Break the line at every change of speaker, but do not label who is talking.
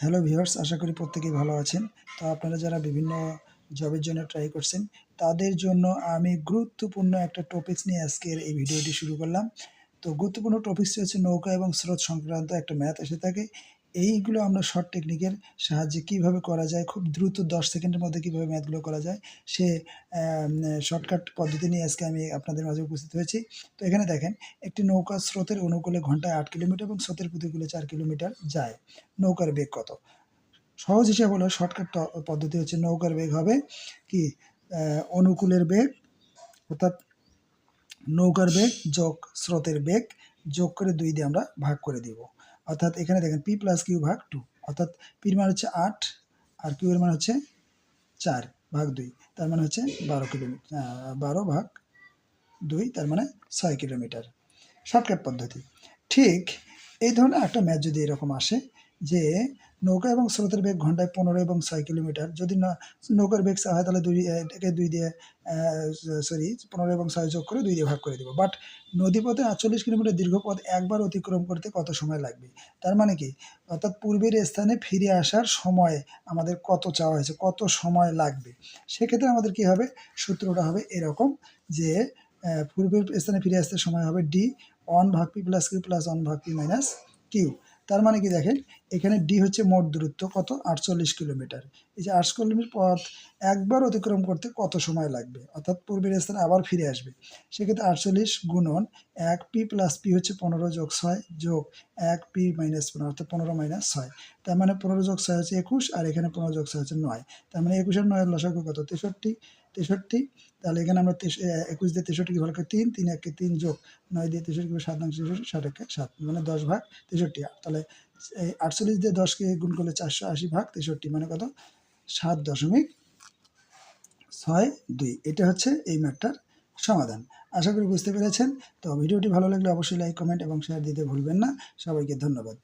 Hello viewers আশা করি প্রত্যেকেই ভালো আছেন। তো আপনারা যারা বিভিন্ন জবের জন্য ট্রাই করছেন, তাদের জন্য আমি গুরুত্বপূর্ণ একটা টপিক্স নিয়ে আজকের এই ভিডিওটি শুরু করলাম। তো গুরুত্বপূর্ণ টপিকসটি হচ্ছে নৌকা এবং স্রোত সংক্রান্ত একটা ম্যাথ এসে থাকে। এইগুলো আমরা শর্ট টেকনিকের সাহায্যে কীভাবে করা যায়, খুব দ্রুত দশ সেকেন্ডের মধ্যে কীভাবে ম্যাথগুলো করা যায়, সে শর্টকাট পদ্ধতি নিয়ে আজকে আমি আপনাদের মাঝে উপস্থিত হয়েছি। তো এখানে দেখেন, একটি নৌকা স্রোতের অনুকূলে ঘন্টায় আট কিলোমিটার এবং স্রোতের প্রতিকূলে চার কিলোমিটার যায়। নৌকার বেগ কত? সহজ হিসাব হলো শর্টকাট পদ্ধতি হচ্ছে নৌকার বেগ হবে কি? অনুকূলের বেগ, অর্থাৎ নৌকার বেগ যোগ স্রোতের বেগ যোগ করে দুই দিয়ে আমরা ভাগ করে দিব। অর্থাৎ এখানে দেখেন, পি প্লাস কিউ ভাগ টু। অর্থাৎ পির মান হচ্ছে আট, আর কিউ এর মান হচ্ছে চার ভাগ দুই। তার মানে হচ্ছে বারো কিলোমিটার বারো ভাগ দুই, তার মানে ছয় কিলোমিটার। শর্টকাট পদ্ধতি। ঠিক এই ধরনের একটা ম্যাচ যদি এরকম আসে যে নৌকা এবং স্রোতের বেগ ঘন্টায় পনেরো এবং ছয় কিলোমিটার, যদি না নৌকার বেগ হয় তাহলে দুই, এটাকে দুই দিয়ে সরি পনেরো এবং ছয় যোগ করে দুই দিয়ে ভাগ করে দেবো। বাট নদীপথে আটচল্লিশ কিলোমিটার দীর্ঘ পথ একবার অতিক্রম করতে কত সময় লাগবে? তার মানে কি? অর্থাৎ পূর্বের স্থানে ফিরে আসার সময় আমাদের কত চাওয়া হয়েছে, কত সময় লাগবে? সেক্ষেত্রে আমাদের কি হবে? সূত্রটা হবে এরকম যে পূর্বের স্থানে ফিরে আসতে সময় হবে ডি ওয়ান ভাগ P plus Q plus one ভাগ পি মাইনাস কিউ। তার মানে কি দেখেন এখানে ডি হচ্ছে মোট দূরত্ব কত? আটচল্লিশ কিলোমিটার। এই যে আটচল্লিশ কিলোমিটার পথ একবার অতিক্রম করতে কত সময় লাগবে? অর্থাৎ পূর্বের স্থানে আবার ফিরে আসবে। সেক্ষেত্রে আটচল্লিশ গুণন এক পি প্লাস পি হচ্ছে পনেরো যোগ ছয় যোগ এক পি মাইনাস পনেরো, অর্থাৎ পনেরো মাইনাস ছয়। তার মানে পনেরো যোগ ছয় হচ্ছে একুশ, আর এখানে পনেরো যোগ ছয় হচ্ছে নয়। তার মানে একুশের নয়ের লসাগু কত? তেষট্টি তেষট্টি। তাহলে এখানে আমরা একুশ দিয়ে তেষট্টি ভাগ করে তিন তিন একে তিন যোগ নয় দিয়ে তেষট্টি সাত নয় তেষট্টি ষাট সাত। মানে দশ ভাগ তেষট্টি। তাহলে আটচল্লিশ দিয়ে দশকে গুণ করলে চারশো আশি ভাগ, তেষট্টি মানে কত? সাত দশমিক ছয় দুই। এটা হচ্ছে এই ম্যাটটার সমাধান। আশা করি বুঝতে পেরেছেন। তো ভিডিওটি ভালো লাগলে অবশ্যই লাইক, কমেন্ট এবং শেয়ার দিতে ভুলবেন না। সবাইকে ধন্যবাদ।